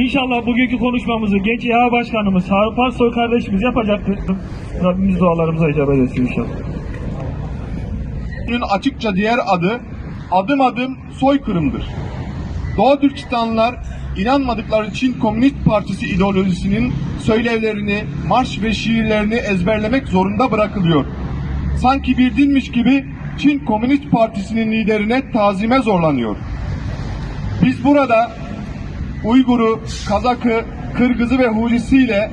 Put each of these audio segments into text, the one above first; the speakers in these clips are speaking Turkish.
İnşallah bugünkü konuşmamızı genç İHA Başkanımız Harun Parsoy kardeşimiz yapacaktır. Rabbimiz dualarımıza icabet etsin inşallah. Bunun açıkça diğer adı adım adım soykırımdır. Doğu Türkistanlılar inanmadıkları Çin Komünist Partisi ideolojisinin söylevlerini, marş ve şiirlerini ezberlemek zorunda bırakılıyor. Sanki bir dinmiş gibi Çin Komünist Partisi'nin liderine tazime zorlanıyor. Biz burada Uygur'u, Kazak'ı, Kırgız'ı ve Hucisiyle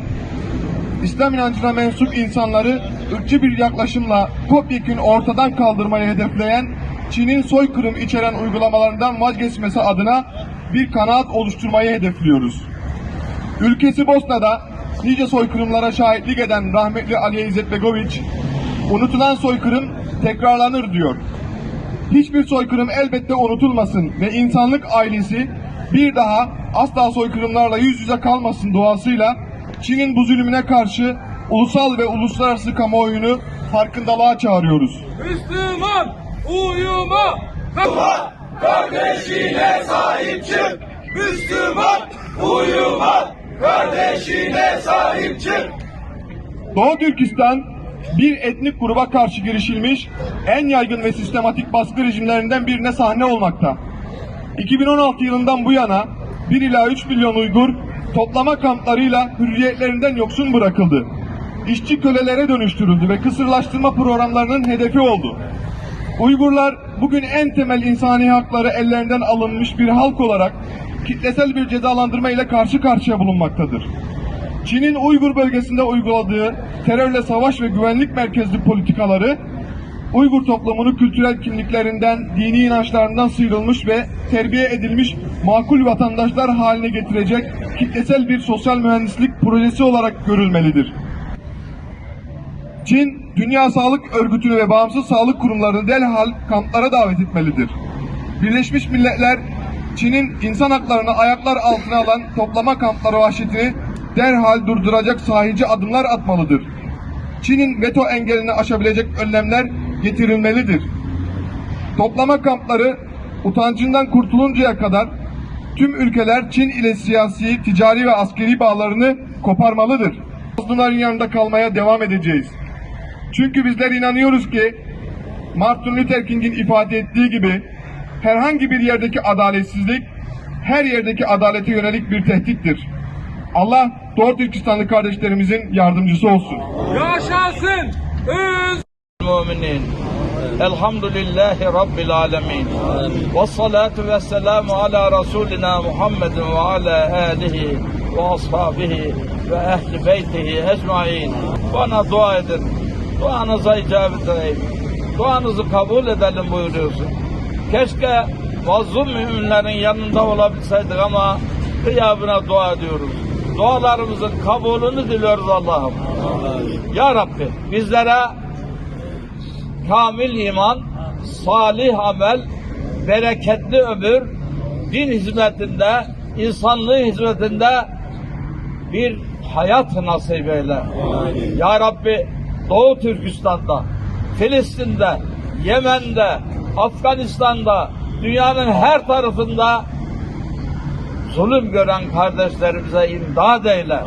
İslam inancına mensup insanları ırkçı bir yaklaşımla topyekün ortadan kaldırmayı hedefleyen Çin'in soykırım içeren uygulamalarından vazgeçmesi adına bir kanaat oluşturmayı hedefliyoruz. Ülkesi Bosna'da nice soykırımlara şahitlik eden rahmetli Ali İzzet Begoviç, unutulan soykırım tekrarlanır diyor. Hiçbir soykırım elbette unutulmasın ve insanlık ailesi bir daha asla soykırımlarla yüz yüze kalmasın duasıyla Çin'in bu zulmüne karşı ulusal ve uluslararası kamuoyunu farkındalığa çağırıyoruz. Müslüman uyuma. Müslüman kardeşine sahip çık. Müslüman uyuma. Kardeşine sahip çık. Doğu Türkistan bir etnik gruba karşı girişilmiş en yaygın ve sistematik baskı rejimlerinden birine sahne olmakta. 2016 yılından bu yana 1 ila 3 milyon Uygur toplama kamplarıyla hürriyetlerinden yoksun bırakıldı. İşçi kölelere dönüştürüldü ve kısırlaştırma programlarının hedefi oldu. Uygurlar bugün en temel insani hakları ellerinden alınmış bir halk olarak kitlesel bir cezalandırma ile karşı karşıya bulunmaktadır. Çin'in Uygur bölgesinde uyguladığı terörle savaş ve güvenlik merkezli politikaları Uygur toplumunu kültürel kimliklerinden, dini inançlarından sıyrılmış ve terbiye edilmiş makul vatandaşlar haline getirecek kitlesel bir sosyal mühendislik projesi olarak görülmelidir. Çin, Dünya Sağlık Örgütü'nü ve bağımsız sağlık kurumlarını derhal kamplara davet etmelidir. Birleşmiş Milletler, Çin'in insan haklarını ayaklar altına alan toplama kampları vahşetini derhal durduracak sahici adımlar atmalıdır. Çin'in veto engelini aşabilecek önlemler getirilmelidir. Toplama kampları utancından kurtuluncaya kadar tüm ülkeler Çin ile siyasi, ticari ve askeri bağlarını koparmalıdır. Mazlumların yanında kalmaya devam edeceğiz. Çünkü bizler inanıyoruz ki Martin Luther King'in ifade ettiği gibi herhangi bir yerdeki adaletsizlik her yerdeki adalete yönelik bir tehdittir. Allah Doğu Türkistanlı kardeşlerimizin yardımcısı olsun. Yaşasın öz المؤمنين الحمد لله رب العالمين والصلاة والسلام على رسولنا محمد وعلى آله وأصحابه وأهل بيته أجمعين Bana dua edin. Duanıza icabet edeyim. Duanızı kabul edelim buyuruyorsun. Keşke mazlum müminlerin yanında olabilseydik ama kıyabına dua ediyoruz. Dualarımızın kabulünü diliyoruz Allah'ım. Ya Rabbi bizlere kamil iman, salih amel, bereketli ömür, din hizmetinde, insanlığı hizmetinde bir hayat nasip eyle. Ya Rabbi Doğu Türkistan'da, Filistin'de, Yemen'de, Afganistan'da, dünyanın her tarafında zulüm gören kardeşlerimize imdad eyle.